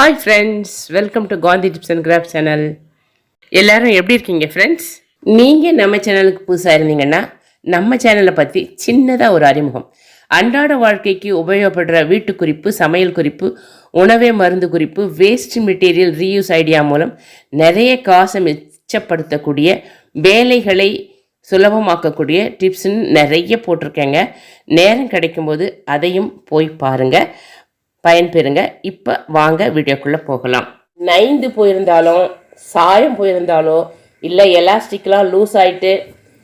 Hi friends welcome to Kanthi tips and craft channel எல்லாரும் எப்படி இருக்கீங்க ஃப்ரெண்ட்ஸ் நீங்கள் நம்ம சேனலுக்கு புதுசாக இருந்தீங்கன்னா நம்ம சேனலை பற்றி சின்னதாக ஒரு அறிமுகம். அன்றாட வாழ்க்கைக்கு உபயோகப்படுற வீட்டு குறிப்பு சமையல் குறிப்பு உணவே மருந்து குறிப்பு வேஸ்ட் மெட்டீரியல் ரீயூஸ் ஐடியா மூலம் நிறைய காசை மிச்சப்படுத்தக்கூடிய வேலைகளை சுலபமாக்கக்கூடிய டிப்ஸ்ன்னு நிறைய போட்டிருக்கேங்க. நேரம் கிடைக்கும்போது அதையும் போய் பாருங்கள் பயன்பெறுங்க. இப்போ வாங்க வீடியோக்குள்ளே போகலாம். நைந்து போயிருந்தாலும் சாயம் போயிருந்தாலோ இல்லை எலாஸ்டிக்லாம் லூஸ் ஆகிட்டு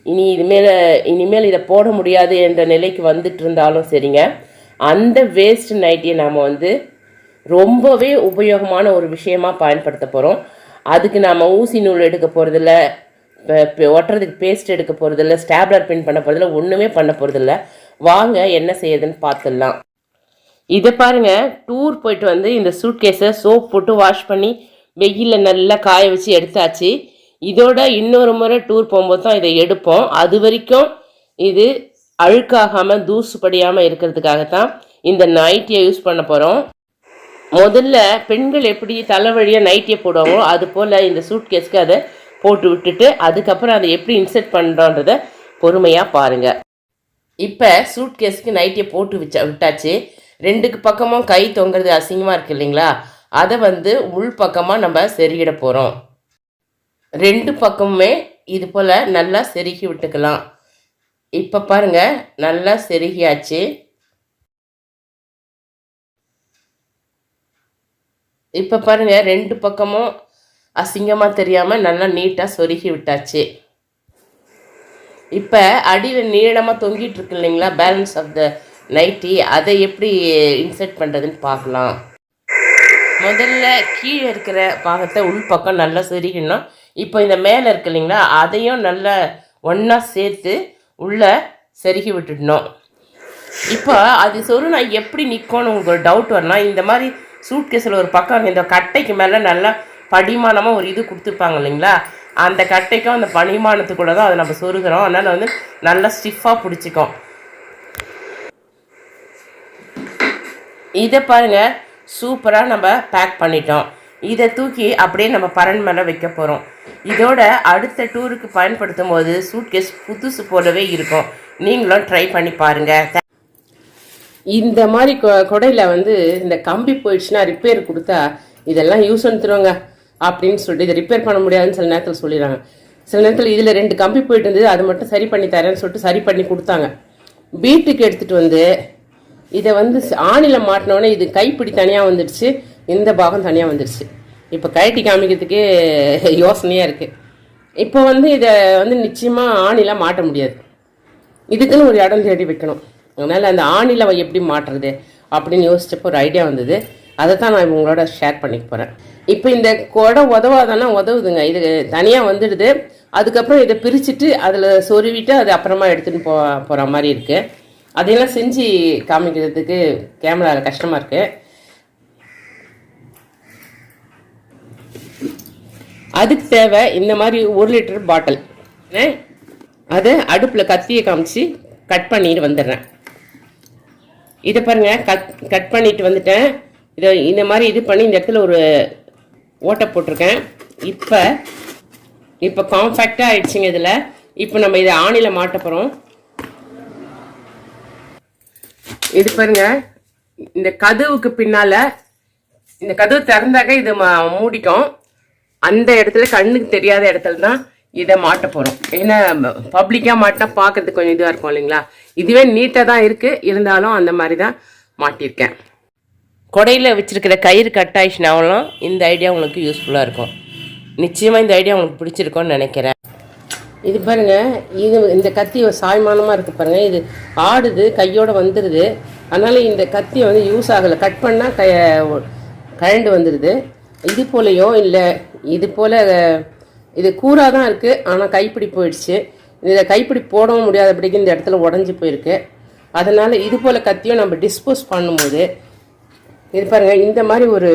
இனி இதுமேல் இனிமேல் இதை போட முடியாது என்ற நிலைக்கு வந்துட்டு இருந்தாலும் சரிங்க. அந்த வேஸ்ட் நைட்டியை நாம் வந்து ரொம்பவே உபயோகமான ஒரு விஷயமா பயன்படுத்த போகிறோம் அதுக்கு நாம் ஊசி நூல் எடுக்க போகிறதில்ல ஒட்டுறதுக்கு பேஸ்ட் எடுக்க போகிறதில்ல ஸ்டாப்லர் பின் பண்ண போகிறதில்ல ஒன்றுமே பண்ண போகிறதில்ல வாங்க என்ன செய்யுதுன்னு பார்த்துடலாம். இதை பாருங்க டூர் போயிட்டு வந்து இந்த சூட்கேஸை சோப் போட்டு வாஷ் பண்ணி வெயிலில் நல்லா காய வச்சு எடுத்தாச்சு. இதோட இன்னொரு முறை டூர் போகும்போது தான் இதை எடுப்போம். அது வரைக்கும் இது அழுக்காகாமல் தூசு படியாமல் இருக்கிறதுக்காகத்தான் இந்த நைட்டியை யூஸ் பண்ண போகிறோம் முதல்ல பெண்கள் எப்படி தலைவழியாக நைட்டியை போடுவாங்களோ அது போல் இந்த சூட்கேஸ்க்கு அதை போட்டு விட்டுட்டு அதுக்கப்புறம் அதை எப்படி இன்செர்ட் பண்ணுறோன்றத பொறுமையாக பாருங்கள் இப்போ சூட்கேஸ்க்கு நைட்டியை போட்டு விச்சா விட்டாச்சு. ரெண்டுக்கு பக்கமும் கை தொங்குறது அசிங்கமாக இருக்கு இல்லைங்களா? அதை வந்து உள் பக்கமாக நம்ம செருகிட போகிறோம் ரெண்டு பக்கமுமே இது போல் நல்லா செருகி விட்டுக்கலாம். இப்போ பாருங்க நல்லா செருகியாச்சு. இப்போ பாருங்க ரெண்டு பக்கமும் அசிங்கமாக தெரியாமல் நல்லா நீட்டாக சொருகி விட்டாச்சு. இப்போ அடியில் நீளமாக தொங்கிட்டு இருக்கு இல்லைங்களா? பேலன்ஸ் ஆஃப் த நைட்டி அதை எப்படி இன்சர்ட் பண்ணுறதுன்னு பார்க்கலாம். முதல்ல கீழே இருக்கிற பாகத்தை உள்பக்கம் நல்லா செருகணும் இப்போ இந்த மேலே இருக்கு இல்லைங்களா அதையும் நல்லா ஒன்றா சேர்த்து உள்ளே செருகி விட்டுடணும். இப்போ அது சொருனா எப்படி நிற்கும்னு உங்களுக்கு ஒரு டவுட் வரலாம் இந்த மாதிரி சூட்கேஸில் ஒரு பக்கம் இந்த கட்டைக்கு மேலே நல்லா படிமானமாக ஒரு இது கொடுத்துருப்பாங்க இல்லைங்களா அந்த கட்டைக்கும் அந்த பனிமானத்துக்குள்ள தான் அதை நம்ம சொருகிறோம். அதனால் வந்து நல்லா ஸ்டிஃபாக பிடிச்சிக்கும். இதை பாருங்க சூப்பராக நம்ம பேக் பண்ணிட்டோம். இதை தூக்கி அப்படியே நம்ம பரன் மேலே வைக்க போகிறோம் இதோட அடுத்த டூருக்கு பயன்படுத்தும் போது சூட்கேஸ் புதுசு போலவே இருக்கும். நீங்களும் ட்ரை பண்ணி பாருங்கள் இந்த மாதிரி கொடையில் வந்து இந்த கம்பி போயிடுச்சுன்னா ரிப்பேர் கொடுத்தா இதெல்லாம் யூஸ் பண்ணுறோங்க அப்படின்னு சொல்லிட்டு இதை ரிப்பேர் பண்ண முடியாதுன்னு சில நேரத்தில் சொல்லிடுறாங்க. சில நேரத்தில் இதில் ரெண்டு கம்பி போயிட்டு இருந்தது அது மட்டும் சரி பண்ணி தரேன்னு சொல்லிட்டு சரி பண்ணி கொடுத்தாங்க. வீட்டுக்கு எடுத்துகிட்டு வந்து இதை வந்து ஆணில மாட்டினோடனே இது கைப்பிடி தனியாக வந்துடுச்சு இந்த பாகம் தனியாக வந்துடுச்சு. இப்போ கழட்டி காமிக்கிறதுக்கே யோசனையாக இருக்குது இப்போ வந்து இதை வந்து நிச்சயமாக ஆணில மாட்ட முடியாது. இதுக்குன்னு ஒரு இடம் தேடி வைக்கணும். அதனால் அந்த ஆணில எப்படி மாட்டுறது அப்படின்னு யோசிச்சப்போ ஒரு ஐடியா வந்தது. அதை தான் நான் உங்களோட ஷேர் பண்ணிக்க போகிறேன் இப்போ இந்த குடம் உதவாதானா உதவுதுங்க. இது தனியாக வந்துடுது. அதுக்கப்புறம் இதை பிரிச்சுட்டு அதில் சொருவிட்டு அது அப்புறமா எடுத்துகிட்டு போ போகிற மாதிரி இருக்குது அதையெல்லாம் செஞ்சு காமிக்கிறதுக்கு கேமராவில் கஷ்டமாக இருக்குது அதுக்கு தேவை இந்த மாதிரி ஒரு லிட்டர் பாட்டில் அதை அடுப்பில் கத்தியை காமிச்சு கட் பண்ணிட்டு வந்துடுறேன். இதை பாருங்க கட் கட் பண்ணிட்டு வந்துட்டேன். இதை இந்த மாதிரி இது பண்ணி இந்த இடத்துல ஒரு ஓட்டை போட்டிருக்கேன். இப்போ இப்போ காம்ஃபேக்டாக ஆயிடுச்சுங்க இதில். இப்போ நம்ம இதை ஆணியில் மாட்ட போகிறோம் இது பாருங்க. இந்த கதவுக்கு பின்னால இந்த கதவு திறந்தாக்க இது மூடிக்கும் அந்த இடத்துல கண்ணுக்கு தெரியாத இடத்துல தான் இதை மாட்ட போகிறோம் ஏன்னா பப்ளிக்காக மாட்டினா பார்க்கறதுக்கு கொஞ்சம் இதுவாக இருக்கும் இல்லைங்களா? இதுவே நீட்டாக தான் இருக்குது இருந்தாலும் அந்த மாதிரி தான் மாட்டியிருக்கேன். கொடையில் வச்சுருக்கிற கயிறு கட் ஆயிடுச்சுனாலும் இந்த ஐடியா உங்களுக்கு யூஸ்ஃபுல்லாக இருக்கும். நிச்சயமாக இந்த ஐடியா உங்களுக்கு பிடிச்சிருக்கோன்னு நினைக்கிறேன். இது பாருங்க இது இந்த கத்தி சாய்மானமாக இருக்குது பாருங்க. இது ஆடுது கையோட வந்துடுது அதனால இந்த கத்தி வந்து யூஸ் ஆகலை. கட் பண்ணால் க கழண்டு வந்துடுது இது போலையோ இல்லை இது போல் இது கூறாக தான் இருக்குது ஆனால் கைப்பிடி போயிடுச்சு. இதில் கைப்பிடி போடவும் முடியாதபடிக்கு இந்த இடத்துல உடஞ்சி போயிருக்கு. அதனால் இது போல் கத்தியும் நம்ம டிஸ்போஸ் பண்ணும்போது இது பாருங்கள் இந்த மாதிரி ஒரு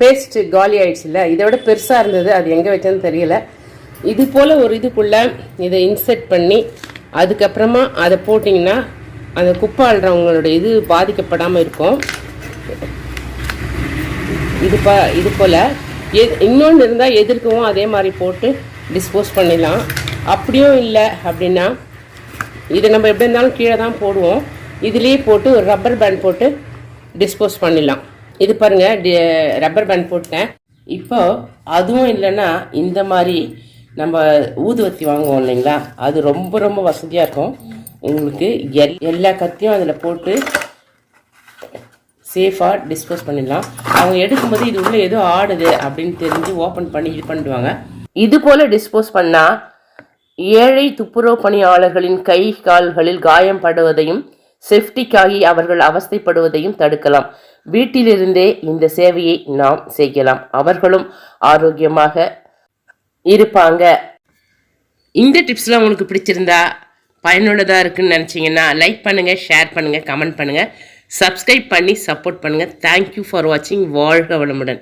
பேஸ்ட்டு காலி ஆயிடுச்சுல்ல? இதை விட பெருசாக இருந்தது. அது எங்கே வச்சேன்னு தெரியல. இது போல் ஒரு இதுக்குள்ளே இதை இன்செர்ட் பண்ணி அதுக்கப்புறமா அதை போட்டிங்கன்னா அந்த குப்பை அழுறவங்களோட இது பாதிக்கப்படாமல் இருக்கும். இது ப இது போல் எ இன்னொன்று இருந்தால் எதிர்க்கவும் அதே மாதிரி போட்டு டிஸ்போஸ் பண்ணிடலாம். அப்படியும் இல்லை அப்படின்னா இதை நம்ம எப்படி இருந்தாலும் கீழே தான் போடுவோம். இதுலேயே போட்டு ஒரு ரப்பர் பேண்ட் போட்டு டிஸ்போஸ் பண்ணிடலாம். இது பாருங்கள் டி ரப்பர் பேண்ட் போட்டேன். இப்போ அதுவும் இல்லைன்னா இந்த மாதிரி நம்ம ஊதுவத்தி வாங்குவோம் இல்லைங்களா? அது ரொம்ப ரொம்ப வசதியாக இருக்கும். உங்களுக்கு எல் எல்லா கத்தியும் அதில் போட்டு சேஃபாக டிஸ்போஸ் பண்ணிடலாம். அவங்க எடுக்கும்போது இது உள்ளே ஏதோ ஆடுது அப்படின்னு தெரிஞ்சு ஓப்பன் பண்ணி இது பண்ணிடுவாங்க. இது போல் டிஸ்போஸ் பண்ணால் ஏழை துப்புரவு பணியாளர்களின் கை கால்களில் காயம் படுவதையும் சேஃப்டிக்காகி அவர்கள் அவஸ்தைப்படுவதையும் தடுக்கலாம். வீட்டிலிருந்தே இந்த சேவையை நாம் செய்யலாம். அவர்களும் ஆரோக்கியமாக இருப்பாங்க. இந்த டிப்ஸ்லாம் உங்களுக்கு பிடிச்சிருந்தா பயனுள்ளதாக இருக்குன்னு நினச்சிங்கன்னா லைக் பண்ணுங்கள் ஷேர் பண்ணுங்கள் கமெண்ட் பண்ணுங்கள் சப்ஸ்கிரைப் பண்ணி சப்போர்ட் பண்ணுங்கள் தேங்க்யூ ஃபார் வாட்சிங் வாழ்க வளமுடன்.